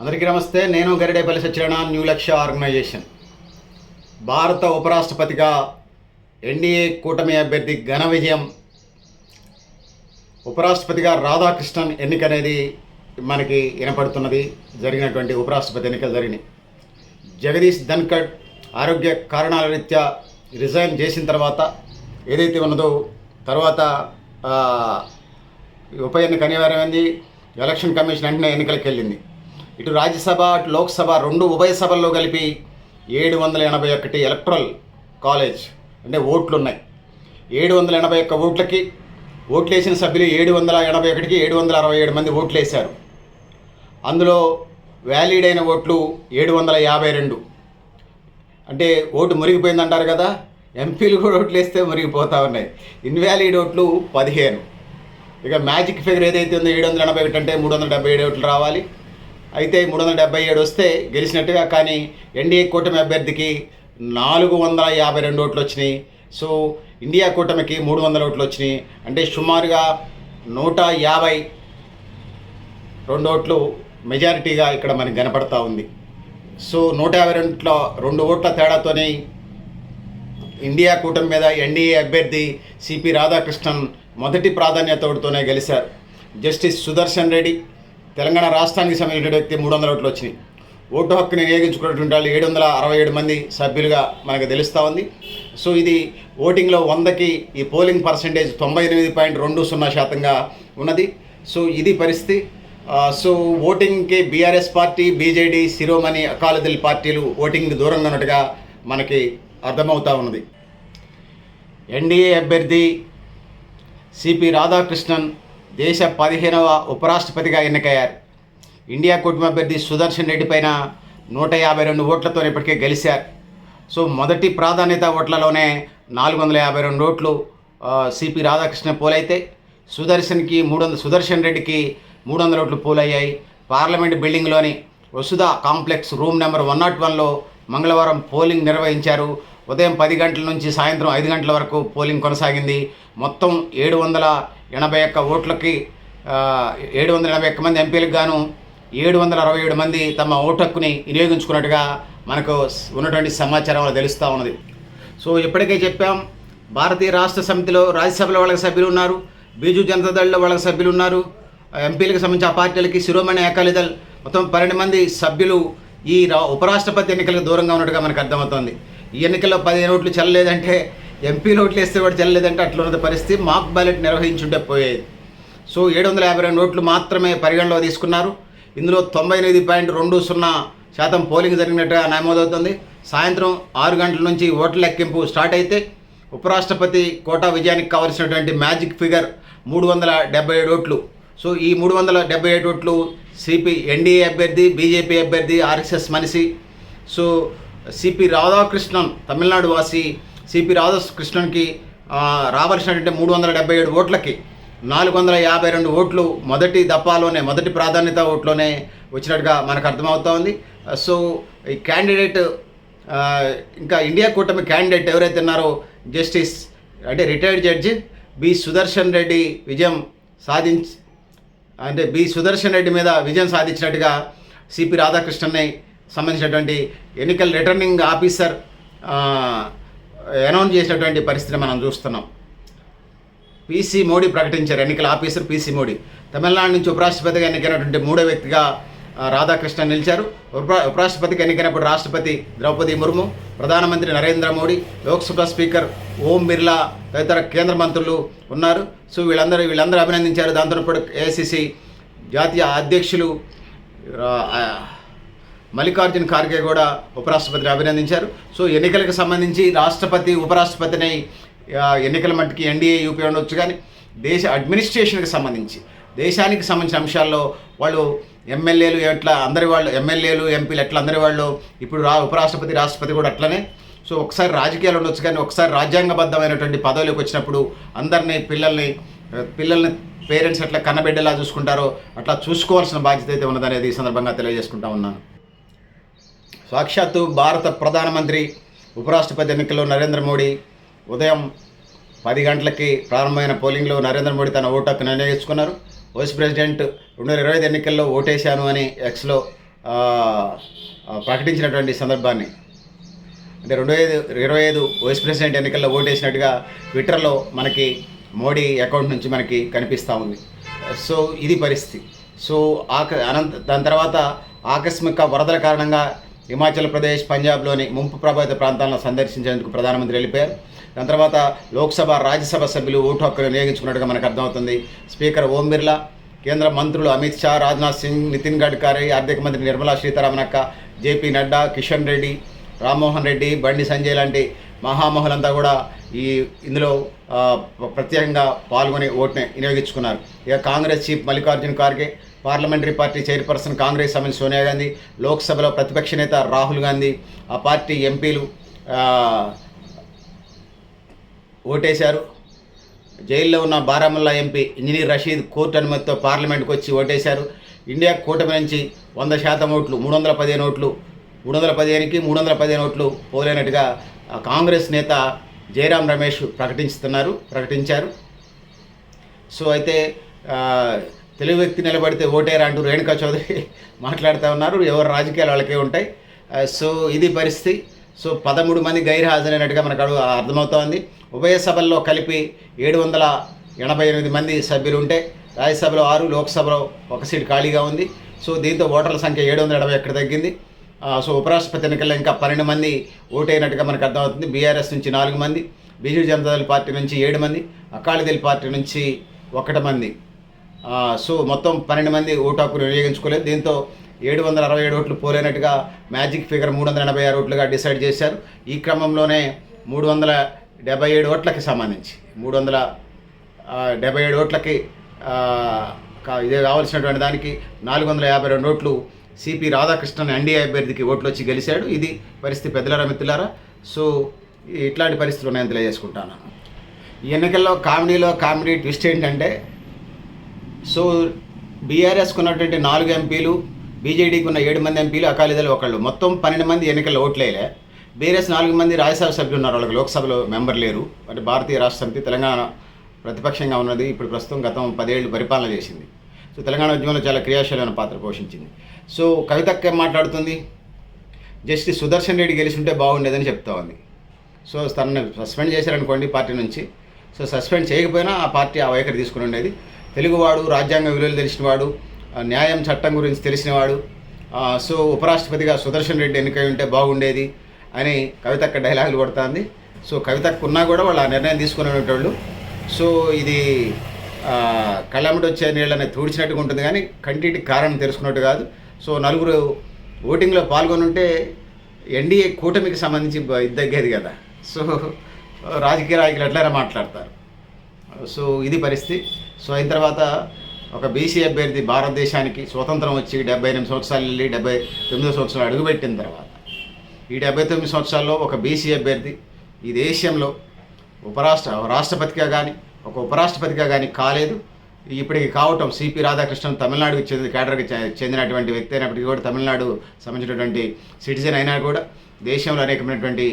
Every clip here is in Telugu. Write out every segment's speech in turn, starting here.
అందరికీ నమస్తే. నేను గరిడేపల్లి సత్యనారాయణ న్యూ లక్ష్య ఆర్గనైజేషన్ భారత ఉపరాష్ట్రపతిగా ఎన్డీఏ కూటమి అభ్యర్థి ఘన విజయం ఉపరాష్ట్రపతిగా రాధాకృష్ణన్ ఎన్నిక అనేది మనకి వినపడుతున్నది. జరిగినటువంటి ఉపరాష్ట్రపతి ఎన్నికలు జరిగినాయి. జగదీష్ ధన్కడ్ ఆరోగ్య కారణాల రీత్యా రిజైన్ చేసిన తర్వాత ఏదైతే ఉన్నదో తర్వాత ఉప ఎన్నిక అనివార్యమైంది. ఎలక్షన్ కమిషన్ వెంటనే ఎన్నికలకు వెళ్ళింది ఇటు రాజ్యసభ అటు లోక్సభ రెండు ఉభయ సభల్లో కలిపి ఏడు వందల ఎనభై ఒకటి ఎలక్ట్రల్ కాలేజ్ అంటే ఓట్లు ఉన్నాయి ఏడు వందల ఎనభై ఒక్క ఓట్లకి ఓట్లు వేసిన సభ్యులు ఏడు వందల ఎనభై ఒకటికి ఏడు వందల అరవై ఏడు మంది ఓట్లు వేశారు అందులో వ్యాలిడ్ అయిన ఓట్లు ఏడు వందల యాభై రెండు. అంటే ఓటు మురిగిపోయింది అంటారు కదా ఎంపీలు కూడా ఓట్లు వేస్తే మురిగిపోతూ ఉన్నాయి. ఇన్వాలిడ్ ఓట్లు పదిహేను. ఇక మ్యాజిక్ ఫిగర్ ఏదైతే ఉందో ఏడు వందల ఎనభై ఒకటి అంటే మూడు వందల డెబ్బై ఏడు ఓట్లు రావాలి. అయితే మూడు వందల డెబ్బై ఏడు వస్తే గెలిచినట్టుగా కానీ ఎన్డీఏ కూటమి అభ్యర్థికి నాలుగు వందల యాభై రెండు ఓట్లు వచ్చినాయి. సో ఇండియా కూటమికి మూడు వందల ఓట్లు వచ్చినాయి. అంటే సుమారుగా నూట యాభై రెండు ఓట్లు మెజారిటీగా ఇక్కడ మనకి కనపడతా ఉంది. సో నూట యాభై రెండులో రెండు ఓట్ల తేడాతోనే ఇండియా కూటమి మీద ఎన్డీఏ అభ్యర్థి సిపి రాధాకృష్ణన్ మొదటి ప్రాధాన్యతతోనే గెలిచారు జస్టిస్ సుదర్శన్ రెడ్డి తెలంగాణ రాష్ట్రానికి సంబంధించిన వ్యక్తి మూడు వందల ఓట్లు వచ్చినాయి. ఓటు హక్కుని వినియోగించుకున్నటువంటి వాళ్ళు ఏడు వందల అరవై ఏడు మంది సభ్యులుగా మనకు తెలుస్తూ ఉంది. సో ఇది ఓటింగ్లో వందకి ఈ పోలింగ్ పర్సంటేజ్ తొంభై ఎనిమిది పాయింట్ రెండు సున్నా శాతంగా ఉన్నది. సో ఇది పరిస్థితి. So ఓటింగ్కి BRS party BJD Shiromani Akali Dal పార్టీలు ఓటింగ్కి దూరంగా ఉన్నట్టుగా మనకి అర్థమవుతూ ఉన్నది. ఎన్డీఏ అభ్యర్థి సిపి రాధాకృష్ణన్ దేశ పదిహేనవ ఉపరాష్ట్రపతిగా ఎన్నికయ్యారు. ఇండియా కూటమి అభ్యర్థి సుదర్శన్ రెడ్డి పైన నూట యాభై రెండు ఓట్లతో ఇప్పటికే గెలిచారు. సో మొదటి ప్రాధాన్యత ఓట్లలోనే నాలుగు వందల యాభై రెండు ఓట్లు సిపి రాధాకృష్ణ పోలైతే సుదర్శన్కి మూడు వందల సుదర్శన్ రెడ్డికి మూడు వందల ఓట్లు పోలయ్యాయి. Parliament బిల్డింగ్లోని Vasudha complex room number one not వన్లో మంగళవారం పోలింగ్ నిర్వహించారు. ఉదయం పది గంటల నుంచి సాయంత్రం ఐదు గంటల వరకు పోలింగ్ కొనసాగింది. మొత్తం ఏడు వందల ఎనభై ఒక్క ఓట్లకి ఏడు వందల ఎనభై ఒక్క మంది ఎంపీలకు గాను ఏడు వందల అరవై ఏడు మంది తమ ఓటు హక్కుని వినియోగించుకున్నట్టుగా మనకు ఉన్నటువంటి సమాచారం తెలుస్తూ ఉన్నది. సో ఇప్పటికే చెప్పాం భారతీయ రాష్ట్ర సమితిలో రాజ్యసభలో వాళ్ళకి సభ్యులు ఉన్నారు బీజు జనతాదళ్ళో వాళ్ళకి సభ్యులు ఉన్నారు ఎంపీలకు సంబంధించి ఆ పార్టీలకి శిరోమణి అకాలీదళ్ మొత్తం పన్నెండు మంది సభ్యులు ఈ రా ఉపరాష్ట్రపతి ఎన్నికలకు దూరంగా ఉన్నట్టుగా మనకు అర్థమవుతోంది. ఈ ఎన్నికల్లో పదిహేను ఓట్లు చెల్లలేదంటే ఎంపీలు ఓట్లు వేస్తే వాడు చెల్లలేదంటే అట్లున్న పరిస్థితి. మాక్ బ్యాలెట్ నిర్వహించుంటే పోయేది. సో ఏడు వందల యాభై రెండు ఓట్లు మాత్రమే పరిగణలో తీసుకున్నారు. ఇందులో తొంభై ఎనిమిది పాయింట్ రెండు సున్నా శాతం పోలింగ్ జరిగినట్టుగా నమోదవుతుంది. సాయంత్రం ఆరు గంటల నుంచి ఓట్ల లెక్కింపు స్టార్ట్ అయితే ఉపరాష్ట్రపతి కోటా విజయానికి కావలసినటువంటి మ్యాజిక్ ఫిగర్ మూడు వందల డెబ్బై ఏడు ఓట్లు. సో ఈ మూడు వందల డెబ్బై ఏడు ఓట్లు సిపి ఎన్డీఏ అభ్యర్థి బీజేపీ అభ్యర్థి ఆర్ఎస్ఎస్ మనిషి. సో సిపి రాధాకృష్ణన్ తమిళనాడు వాసి సిపి రాధాకృష్ణన్కి రావాల్సినటువంటి మూడు వందల డెబ్బై ఏడు ఓట్లకి నాలుగు వందల యాభై రెండు ఓట్లు మొదటి దప్పాలోనే మొదటి ప్రాధాన్యత ఓట్లోనే వచ్చినట్టుగా మనకు అర్థమవుతా ఉంది. సో ఈ క్యాండిడేట్ ఇంకా ఇండియా కూటమి క్యాండిడేట్ ఎవరైతే ఉన్నారో జస్టిస్ అంటే retired judge B Sudarshan Reddy విజయం సాధించి అంటే బి సుదర్శన్ రెడ్డి మీద విజయం సాధించినట్టుగా సిపి రాధాకృష్ణన్ని సంబంధించినటువంటి ఎన్నికల రిటర్నింగ్ ఆఫీసర్ అనౌన్స్ చేసినటువంటి పరిస్థితిని మనం చూస్తున్నాం. పీసీ మోడీ ప్రకటించారు. ఎన్నికల ఆఫీసర్ పీసీ మోడీ. తమిళనాడు నుంచి ఉపరాష్ట్రపతిగా ఎన్నికైనటువంటి మూడో వ్యక్తిగా రాధాకృష్ణ నిలిచారు. ఉపరా ఉపరాష్ట్రపతికి ఎన్నికైనప్పుడు రాష్ట్రపతి ద్రౌపది ముర్ము ప్రధానమంత్రి నరేంద్ర మోడీ లోక్సభ స్పీకర్ ఓం బిర్లా తదితర కేంద్ర మంత్రులు ఉన్నారు. సో వీళ్ళందరూ వీళ్ళందరూ అభినందించారు. దాంతో ఇప్పుడు ఏఐసిసి జాతీయ అధ్యక్షులు మల్లికార్జున ఖార్గే కూడా ఉపరాష్ట్రపతిని అభినందించారు. సో ఎన్నికలకు సంబంధించి రాష్ట్రపతి ఉపరాష్ట్రపతిని ఎన్నికల మట్టుకి ఎన్డీఏ యూపీ ఉండొచ్చు కానీ దేశ అడ్మినిస్ట్రేషన్కి సంబంధించి దేశానికి సంబంధించిన అంశాల్లో వాళ్ళు ఎమ్మెల్యేలు ఎట్లా అందరి వాళ్ళు ఎమ్మెల్యేలు ఎంపీలు ఎట్లా అందరి వాళ్ళు ఇప్పుడు రా ఉపరాష్ట్రపతి రాష్ట్రపతి కూడా అట్లనే. సో ఒకసారి రాజకీయాలు ఉండొచ్చు కానీ ఒకసారి రాజ్యాంగబద్ధమైనటువంటి పదవులకు వచ్చినప్పుడు అందరినీ పిల్లల్ని పిల్లల్ని పేరెంట్స్ ఎట్లా కన్నబిడ్డలా చూసుకుంటారో అట్లా చూసుకోవాల్సిన బాధ్యత అయితే ఉన్నదనేది ఈ సందర్భంగా తెలియజేసుకుంటా ఉన్నాను. సాక్షాత్తు భారత ప్రధానమంత్రి ఉపరాష్ట్రపతి ఎన్నికల్లో నరేంద్ర మోడీ ఉదయం పది గంటలకి ప్రారంభమైన పోలింగ్లో నరేంద్ర మోడీ తన ఓటు హక్కు నిర్ణయించుకున్నారు. వైస్ ప్రెసిడెంట్ రెండు వేల ఇరవై ఐదు ఎన్నికల్లో ఓటేశాను అని ఎక్స్లో ప్రకటించినటువంటి సందర్భాన్ని. అంటే రెండు ఐదు ఇరవై ఐదు వైస్ ప్రెసిడెంట్ ఎన్నికల్లో ఓటేసినట్టుగా ట్విట్టర్లో మనకి మోడీ అకౌంట్ నుంచి మనకి కనిపిస్తూ ఉంది. సో ఇది పరిస్థితి. సో ఆక అనంత దాని తర్వాత ఆకస్మిక వరదల కారణంగా హిమాచల్ ప్రదేశ్ పంజాబ్లోని ముంపు ప్రభావిత ప్రాంతాలను సందర్శించేందుకు ప్రధానమంత్రి వెళ్ళిపోయారు. దాని తర్వాత లోక్సభ రాజ్యసభ సభ్యులు ఓటు హక్కును వినియోగించుకున్నట్టుగా మనకు అర్థమవుతుంది. స్పీకర్ ఓం బిర్లా కేంద్ర మంత్రులు అమిత్ షా రాజ్నాథ్ సింగ్ నితిన్ గడ్కరీ ఆర్థిక మంత్రి నిర్మలా సీతారామన్ అక్క జేపీ నడ్డా కిషన్ రెడ్డి రామ్మోహన్ రెడ్డి బండి సంజయ్ లాంటి మహామహులంతా కూడా ఈ ఇందులో ప్రత్యేకంగా పాల్గొని ఓటుని వినియోగించుకున్నారు. ఇక Congress chief Mallikarjun Kharge parliamentary party chairperson Congress సభ్యులు సోనియా గాంధీ లోక్సభలో ప్రతిపక్ష నేత రాహుల్ గాంధీ ఆ పార్టీ ఎంపీలు ఓటేశారు. జైల్లో ఉన్న Baramulla MP engineer Rashid court అనుమతితో పార్లమెంట్కి వచ్చి ఓటేశారు. ఇండియా కూటమి నుంచి వంద శాతం ఓట్లు మూడు వందల పదిహేను ఓట్లు మూడు వందల పదిహేనుకి మూడు వందల పదిహేను ఓట్లు పోలేనట్టుగా కాంగ్రెస్ నేత జయరాం రమేష్ ప్రకటిస్తున్నారు ప్రకటించారు. సో అయితే తెలుగు వ్యక్తి నిలబడితే ఓటేరా అంటూ రేణుకా చౌదరి మాట్లాడుతూ ఉన్నారు. ఎవరు రాజకీయాలు వాళ్ళకే ఉంటాయి. సో ఇది పరిస్థితి. సో పదమూడు మంది గైర్హాజరైనట్టుగా మనకు అడుగు అర్థమవుతోంది. ఉభయ సభల్లో కలిపి ఏడు వందల ఎనభై ఎనిమిది మంది సభ్యులు ఉంటే రాజ్యసభలో ఆరు లోక్సభలో ఒక సీట్ ఖాళీగా ఉంది. సో దీంతో ఓటర్ల సంఖ్య ఏడు వందల ఎనభై ఎక్కడ తగ్గింది. సో ఉపరాష్ట్రపతి ఎన్నికల్లో ఇంకా పన్నెండు మంది ఓటైనట్టుగా మనకు అర్థమవుతుంది. బీఆర్ఎస్ నుంచి నాలుగు మంది బీజేపీ జనతాదళ పార్టీ నుంచి ఏడు మంది అకాలీదళ పార్టీ నుంచి ఒకటి మంది. సో మొత్తం పన్నెండు మంది ఓటు హక్కును వినియోగించుకోలేదు. దీంతో ఏడు వందల అరవై ఏడు ఓట్లు పోలేనట్టుగా మ్యాజిక్ ఫిగర్ మూడు వందల ఎనభై ఆరు ఓట్లుగా డిసైడ్ చేశారు. ఈ క్రమంలోనే మూడు వందల డెబ్బై ఏడు ఓట్లకి సంబంధించి మూడు వందల డెబ్బై ఏడు ఓట్లకి ఇదే కావాల్సినటువంటి దానికి నాలుగు వందల యాభై రెండు ఓట్లు సిపి రాధాకృష్ణన్ ఎన్డీఏ అభ్యర్థికి ఓట్లు వచ్చి గెలిచాడు. ఇది పరిస్థితి పెద్దలారా మిత్రులారా? సో ఇట్లాంటి పరిస్థితులు ఉన్నాయని తెలియజేసుకుంటాను. ఈ ఎన్నికల్లో కామెడీలో కామెడీ ట్విస్ట్ ఏంటంటే సో బీఆర్ఎస్కు ఉన్నటువంటి నాలుగు ఎంపీలు బీజేడీకి ఉన్న ఏడు మంది ఎంపీలు అకాలీదళ ఒకళ్ళు. మొత్తం పన్నెండు మంది ఎన్నికల్లో ఓట్లేలే. బీఆర్ఎస్ నాలుగు మంది రాజ్యసభ సభ్యులు ఉన్నారు వాళ్ళకి లోక్సభలో మెంబర్ లేరు. అంటే భారతీయ రాష్ట్ర సమితి తెలంగాణ ప్రతిపక్షంగా ఉన్నది. ఇప్పుడు ప్రస్తుతం గతం పదేళ్ళు పరిపాలన చేసింది. సో తెలంగాణ ఉద్యమంలో చాలా క్రియాశీలమైన పాత్ర పోషించింది. సో కవితక్క ఏం మాట్లాడుతుంది? జస్టిస్ సుదర్శన్ రెడ్డి గెలిచి ఉంటే బాగుండేదని చెప్తా ఉంది. సో తనని సస్పెండ్ చేశారనుకోండి పార్టీ నుంచి. సో సస్పెండ్ చేయకపోయినా ఆ పార్టీ ఆ వైఖరి తీసుకుని ఉండేది. తెలుగువాడు రాజ్యాంగ విలువలు తెలిసినవాడు ఆ న్యాయం చట్టం గురించి తెలిసినవాడు సో ఉపరాష్ట్రపతిగా సుదర్శన్ రెడ్డి ఎన్నికై ఉంటే బాగుండేది అని కవితక్క డైలాగులు కొడుతుంది. సో కవితకు ఉన్నా కూడా వాళ్ళు ఆ నిర్ణయం తీసుకునేటోళ్ళు. సో ఇది కళ్ళమ్మటి వచ్చే నీళ్ళని తుడిచినట్టుగా ఉంటుంది కానీ కంటికి కారణం తెలుసుకున్నట్టు కాదు. సో నలుగురు ఓటింగ్లో పాల్గొని ఉంటే ఎన్డీఏ కూటమికి సంబంధించి ఇది తగ్గేది కదా. సో రాజకీయ నాయకులు ఎట్లయినా మాట్లాడతారు. సో ఇది పరిస్థితి. సో అయిన తర్వాత ఒక బీసీ అభ్యర్థి భారతదేశానికి స్వతంత్రం వచ్చి డెబ్బై ఎనిమిది సంవత్సరాలు వెళ్ళి డెబ్బై తొమ్మిదో సంవత్సరాలు అడుగుపెట్టిన తర్వాత ఈ డెబ్బై తొమ్మిది సంవత్సరాల్లో ఒక బీసీ అభ్యర్థి ఈ దేశంలో ఉపరాష్ట్ర రాష్ట్రపతిగా కానీ ఒక ఉపరాష్ట్రపతిగా కానీ కాలేదు. ఇప్పటికి కావటం సిపి రాధాకృష్ణన్ తమిళనాడుకి చెందిన కేటర్కి చెందినటువంటి వ్యక్తి అయినప్పటికీ కూడా తమిళనాడు సంబంధించినటువంటి సిటిజన్ అయినా కూడా దేశంలో అనేకమైనటువంటి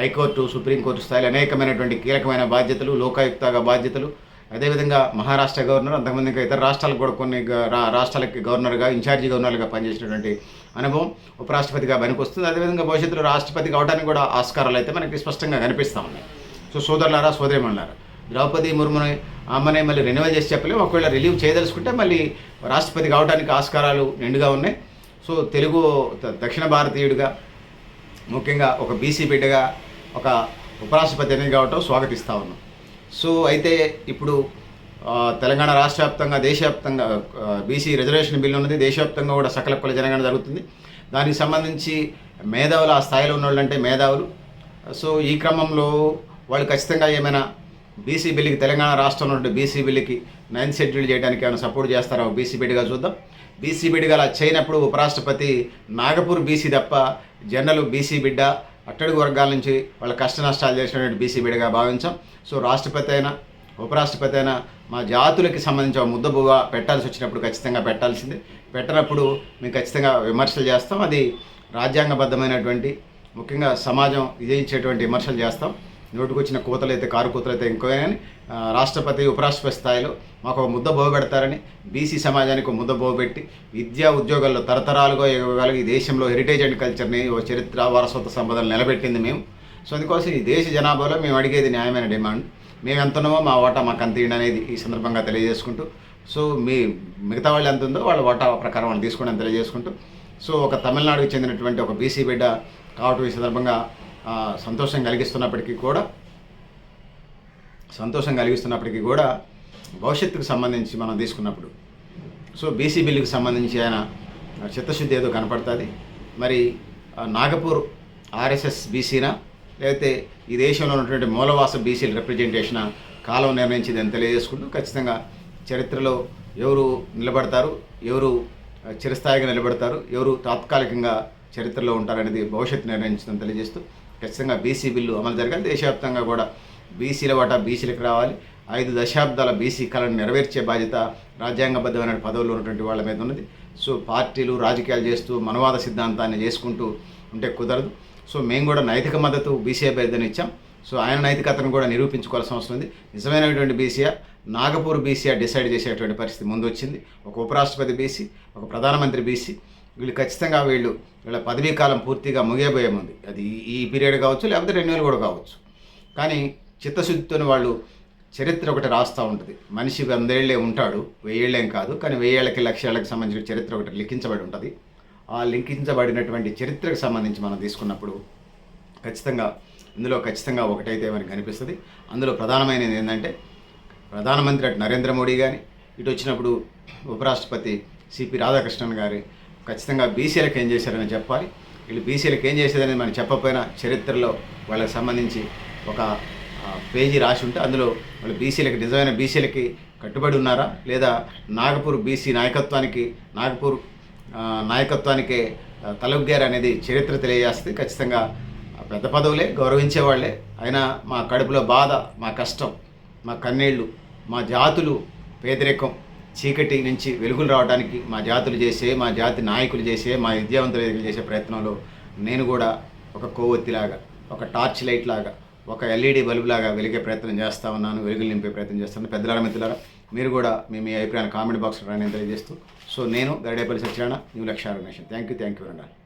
హైకోర్టు సుప్రీంకోర్టు స్థాయిలో అనేకమైనటువంటి కీలకమైన బాధ్యతలు లోకాయుక్తగా బాధ్యతలు అదేవిధంగా మహారాష్ట్ర గవర్నర్ అంతకుముందు ఇంకా ఇతర రాష్ట్రాలకు కూడా కొన్ని రా- రాష్ట్రాలకి గవర్నర్గా ఇన్ఛార్జి గవర్నర్గా పనిచేసినటువంటి అనుభవం ఉపరాష్ట్రపతిగా పనికొస్తుంది అదేవిధంగా భవిష్యత్తులో రాష్ట్రపతి కావడానికి కూడా ఆస్కారాలు అయితే మనకి స్పష్టంగా కనిపిస్తూ ఉన్నాయి. సో సోదరులారా సోదరిమణులారా ద్రౌపది ముర్ముని అమ్మనే మళ్ళీ రెన్యువల్ చేసి చెప్పలేము. ఒకవేళ రిలీవ్ చేయదలుచుకుంటే మళ్ళీ రాష్ట్రపతి కావడానికి ఆస్కారాలు నిండుగా ఉన్నాయి. సో తెలుగు దక్షిణ భారతీయుడిగా ముఖ్యంగా ఒక బీసీ బిడ్డగా ఒక ఉపరాష్ట్రపతి అనేది కావటం స్వాగతిస్తూ ఉన్నాం. సో అయితే ఇప్పుడు తెలంగాణ రాష్ట్ర వ్యాప్తంగా దేశవ్యాప్తంగా బీసీ రిజర్వేషన్ బిల్లు ఉన్నది దేశవ్యాప్తంగా కూడా సకల కుల జనగణన జరుగుతుంది. దానికి సంబంధించి మేధావులు ఆ స్థాయిలో ఉన్న వాళ్ళంటే మేధావులు. సో ఈ క్రమంలో వాళ్ళు ఖచ్చితంగా ఏమైనా బీసీ బిల్లుకి తెలంగాణ రాష్ట్రంలో ఉండే బీసీ బిల్లుకి నైన్ షెడ్యూల్ చేయడానికి ఏమైనా సపోర్ట్ చేస్తారో బీసీ బిడ్డగా చూద్దాం. బీసీ బిడ్డగా అలా చేయనప్పుడు ఉపరాష్ట్రపతి నాగపూర్ బీసీ తప్ప జనరల్ బీసీ బిడ్డ అట్టడుగు వర్గాల నుంచి వాళ్ళ కష్ట నష్టాలు చేసినటువంటి బీసీ బిడగా భావించాం. సో రాష్ట్రపతి అయినా ఉపరాష్ట్రపతి అయినా మా జాతులకి సంబంధించిన ముద్దబుగా పెట్టాల్సి వచ్చినప్పుడు ఖచ్చితంగా పెట్టాల్సిందే. పెట్టనప్పుడు మేము ఖచ్చితంగా విమర్శలు చేస్తాం. అది రాజ్యాంగబద్ధమైనటువంటి ముఖ్యంగా సమాజం విజయించేటువంటి విమర్శలు చేస్తాం. నోటుకొచ్చిన కోతలు అయితే కారు కోతలు అయితే ఇంకో కానీ రాష్ట్రపతి ఉపరాష్ట్రపతి స్థాయిలో మాకు ఒక ముద్ద బోగబెడతారని బీసీ సమాజానికి ఒక ముద్ద బోగబెట్టి విద్యా ఉద్యోగాల్లో తరతరాలుగా ఇవ్వగలిగి ఈ దేశంలో హెరిటేజ్ అండ్ కల్చర్ని ఓ చరిత్ర వారసత్వ సంపదలు నిలబెట్టింది మేము. సో అందుకోసం ఈ దేశ జనాభాలో మేము అడిగేది న్యాయమైన డిమాండ్. మేము ఎంత ఉన్నామో మా వాటా మాకు అంత అనేది ఈ సందర్భంగా తెలియజేసుకుంటూ సో మీ మిగతా వాళ్ళు ఎంత ఉందో వాళ్ళ వాటా ప్రకారం వాళ్ళు తీసుకోవడం తెలియజేసుకుంటూ సో ఒక తమిళనాడుకి చెందినటువంటి ఒక బీసీ బిడ్డ కావటం ఈ సందర్భంగా సంతోషం కలిగిస్తున్నప్పటికీ కూడా సంతోషం కలిగిస్తున్నప్పటికీ కూడా భవిష్యత్తుకు సంబంధించి మనం తీసుకున్నప్పుడు. సో బీసీ బిల్లుకి సంబంధించి ఆయన చిత్తశుద్ధి ఏదో కనపడుతుంది. మరి నాగపూర్ ఆర్ఎస్ఎస్ బీసీనా లేకపోతే ఈ దేశంలో ఉన్నటువంటి మూలవాస బీసీల రిప్రజెంటేషన్ కాలం నిర్ణయించింది అని తెలియజేసుకుంటూ ఖచ్చితంగా చరిత్రలో ఎవరు నిలబడతారు ఎవరు చిరస్థాయిగా నిలబడతారు ఎవరు తాత్కాలికంగా చరిత్రలో ఉంటారనేది భవిష్యత్తు నిర్ణయించిందని తెలియజేస్తూ ఖచ్చితంగా బీసీ బిల్లు అమలు జరగాలి. దేశవ్యాప్తంగా కూడా బీసీల వాటా బీసీలకు రావాలి. ఐదు దశాబ్దాల బీసీ కళను నెరవేర్చే బాధ్యత రాజ్యాంగబద్ధమైన పదవుల్లో ఉన్నటువంటి వాళ్ళ మీద ఉన్నది. సో పార్టీలు రాజకీయాలు చేస్తూ మనవాద సిద్ధాంతాన్ని చేసుకుంటూ ఉంటే కుదరదు. సో మేము కూడా నైతిక మద్దతు బీసీ అభ్యర్థిని ఇచ్చాం. సో ఆయన నైతికతను కూడా నిరూపించుకోవాల్సిన అవసరం ఉంది. నిజమైనటువంటి బీసీఆర్ నాగపూర్ బీసీఆ డిసైడ్ చేసేటువంటి పరిస్థితి ముందు వచ్చింది ఒక ఉపరాష్ట్రపతి బీసీ ఒక ప్రధానమంత్రి బీసీ వీళ్ళు ఖచ్చితంగా వీళ్ళు వీళ్ళ పదవీ కాలం పూర్తిగా ముగియబోయే ఉంది అది ఈ- పీరియడ్ కావచ్చు లేకపోతే రెండు వేలు కూడా కావచ్చు. కానీ చిత్తశుద్ధితో వాళ్ళు చరిత్ర ఒకటి రాస్తూ ఉంటుంది. మనిషి వందేళ్ళే ఉంటాడు వెయ్యేళ్ళేం కాదు కానీ వెయ్యేళ్ళకి లక్షేళ్ళకి సంబంధించిన చరిత్ర ఒకటి లిఖించబడి ఉంటుంది. ఆ లిఖించబడినటువంటి చరిత్రకు సంబంధించి మనం తీసుకున్నప్పుడు ఖచ్చితంగా ఇందులో ఖచ్చితంగా ఒకటైతే మనకి కనిపిస్తుంది. అందులో ప్రధానమైనది ఏంటంటే ప్రధానమంత్రి అటు నరేంద్ర మోడీ కానీ ఇటు వచ్చినప్పుడు ఉపరాష్ట్రపతి సిపి రాధాకృష్ణన్ గారి ఖచ్చితంగా బీసీలకు ఏం చేశారని చెప్పాలి. వీళ్ళు బీసీలకు ఏం చేసేదని మనం చెప్పకపోయినా చరిత్రలో వాళ్ళకి సంబంధించి ఒక పేజీ రాసి ఉంటే అందులో వాళ్ళు బీసీలకి నిజమైన బీసీలకి కట్టుబడి ఉన్నారా? లేదా నాగపూర్ బీసీ నాయకత్వానికి నాగపూర్ నాయకత్వానికే ఆ, తలొగ్గారు అనేది చరిత్ర తెలియజేస్తుంది ఖచ్చితంగా పెద్ద పదవులే గౌరవించేవాళ్ళే. అయినా మా కడుపులో బాధ మా కష్టం మా కన్నీళ్ళు మా జాతులు పేదరికం చీకటి నుంచి వెలుగులు రావడానికి మా జాతులు చేసే మా జాతి నాయకులు చేసే మా విద్యావంతులు చేసే ప్రయత్నంలో నేను కూడా ఒక కొవ్వొత్తిలాగా ఒక టార్చ్ లైట్ లాగా ఒక ఎల్ఈడి బల్బు లాగా వెలిగే ప్రయత్నం చేస్తా ఉన్నాను వెలుగులు నింపే ప్రయత్నం చేస్తాను పెద్దల మిత్రులారా మీరు కూడా మీ మీ అభిప్రాయాన్ని కామెంట్ బాక్స్లో రాని తెలియజేస్తూ సో నేను Garidepalli Satyanarayana new Lakshya thank you thank you అండి